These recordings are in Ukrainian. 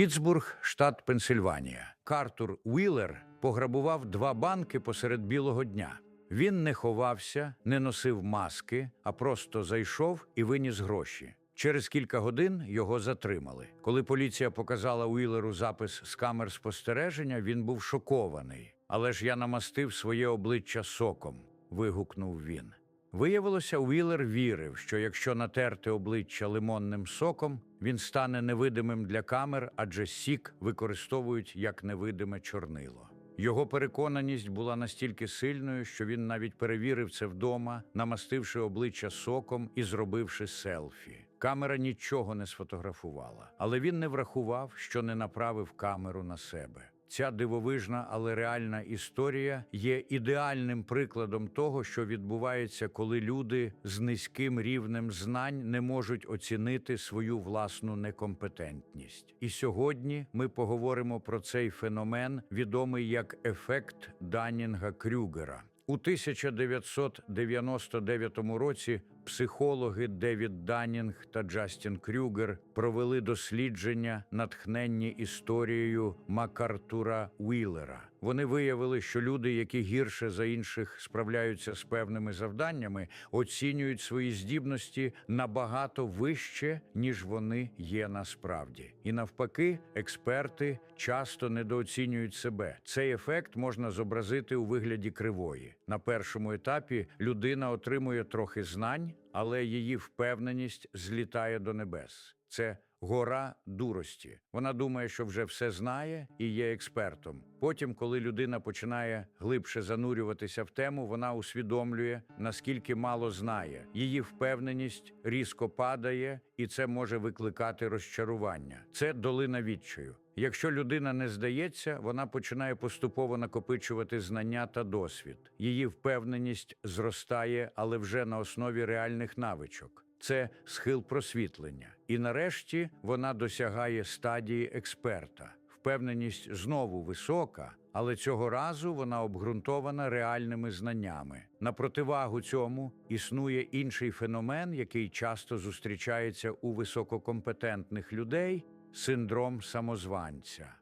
Пітсбург, штат Пенсильванія. Картур Уілер пограбував два банки посеред білого дня. Він не ховався, не носив маски, а просто зайшов і виніс гроші. Через кілька годин його затримали. Коли поліція показала Уілеру запис з камер спостереження, він був шокований. Але ж я намастив своє обличчя соком, вигукнув він. Виявилося, Уілер вірив, що якщо натерти обличчя лимонним соком, він стане невидимим для камер, адже сік використовують як невидиме чорнило. Його переконаність була настільки сильною, що він навіть перевірив це вдома, намастивши обличчя соком і зробивши селфі. Камера нічого не сфотографувала, але він не врахував, що не направив камеру на себе. Ця дивовижна, але реальна історія є ідеальним прикладом того, що відбувається, коли люди з низьким рівнем знань не можуть оцінити свою власну некомпетентність. І сьогодні ми поговоримо про цей феномен, відомий як ефект Данінга Крюгера. У 1999 році психологи Девід Данінг та Джастін Крюгер провели дослідження, натхненні історією Макартура Уілера. Вони виявили, що люди, які гірше за інших справляються з певними завданнями, оцінюють свої здібності набагато вище, ніж вони є насправді. І навпаки, експерти часто недооцінюють себе. Цей ефект можна зобразити у вигляді кривої. На першому етапі людина отримує трохи знань, але її впевненість злітає до небес. Це гора дурості. Вона думає, що вже все знає і є експертом. Потім, коли людина починає глибше занурюватися в тему, вона усвідомлює, наскільки мало знає. Її впевненість різко падає, і це може викликати розчарування. Це долина відчаю. Якщо людина не здається, вона починає поступово накопичувати знання та досвід. Її впевненість зростає, але вже на основі реальних навичок. Це схил просвітлення. І нарешті вона досягає стадії експерта. Впевненість знову висока, але цього разу вона обґрунтована реальними знаннями. На противагу цьому існує інший феномен, який часто зустрічається у висококомпетентних людей синдром самозванця.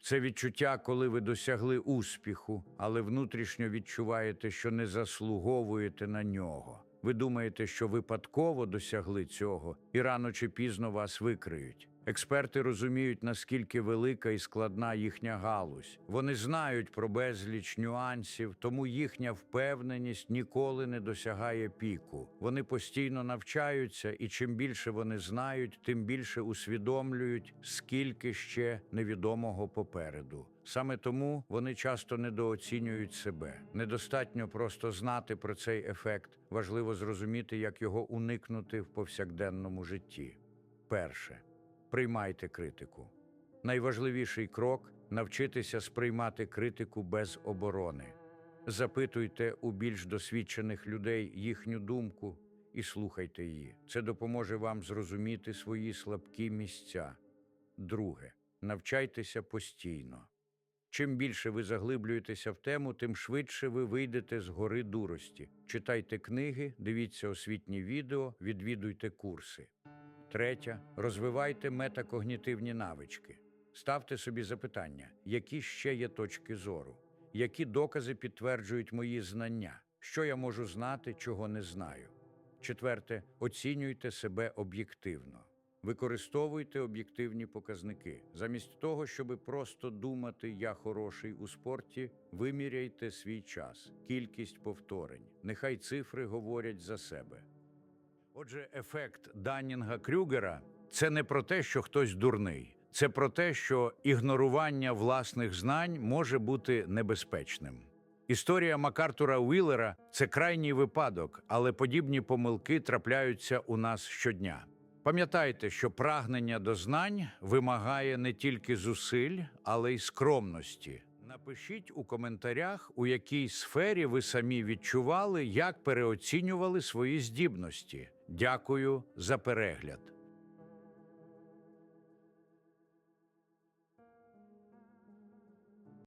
Це відчуття, коли ви досягли успіху, але внутрішньо відчуваєте, що не заслуговуєте на нього. Ви думаєте, що випадково досягли цього, і рано чи пізно вас викриють. Експерти розуміють, наскільки велика і складна їхня галузь. Вони знають про безліч нюансів, тому їхня впевненість ніколи не досягає піку. Вони постійно навчаються, і чим більше вони знають, тим більше усвідомлюють, скільки ще невідомого попереду. Саме тому вони часто недооцінюють себе. Недостатньо просто знати про цей ефект. Важливо зрозуміти, як його уникнути в повсякденному житті. Перше. Приймайте критику. Найважливіший крок навчитися сприймати критику без оборони. Запитуйте у більш досвідчених людей їхню думку і слухайте її. Це допоможе вам зрозуміти свої слабкі місця. Друге, навчайтеся постійно. Чим більше ви заглиблюєтеся в тему, тим швидше ви вийдете з гори дурості. Читайте книги, дивіться освітні відео, відвідуйте курси. Третя розвивайте метакогнітивні навички. Ставте собі запитання, які ще є точки зору, які докази підтверджують мої знання, що я можу знати, чого не знаю. Четверте, оцінюйте себе об'єктивно. Використовуйте об'єктивні показники. Замість того, щоб просто думати я хороший у спорті, виміряйте свій час, кількість повторень. Нехай цифри говорять за себе. Отже, ефект Даннінга Крюгера це не про те, що хтось дурний, це про те, що ігнорування власних знань може бути небезпечним. Історія Макартура Уіллера – це крайній випадок, але подібні помилки трапляються у нас щодня. Пам'ятайте, що прагнення до знань вимагає не тільки зусиль, але й скромності. Напишіть у коментарях, у якій сфері ви самі відчували, як переоцінювали свої здібності. Дякую за перегляд.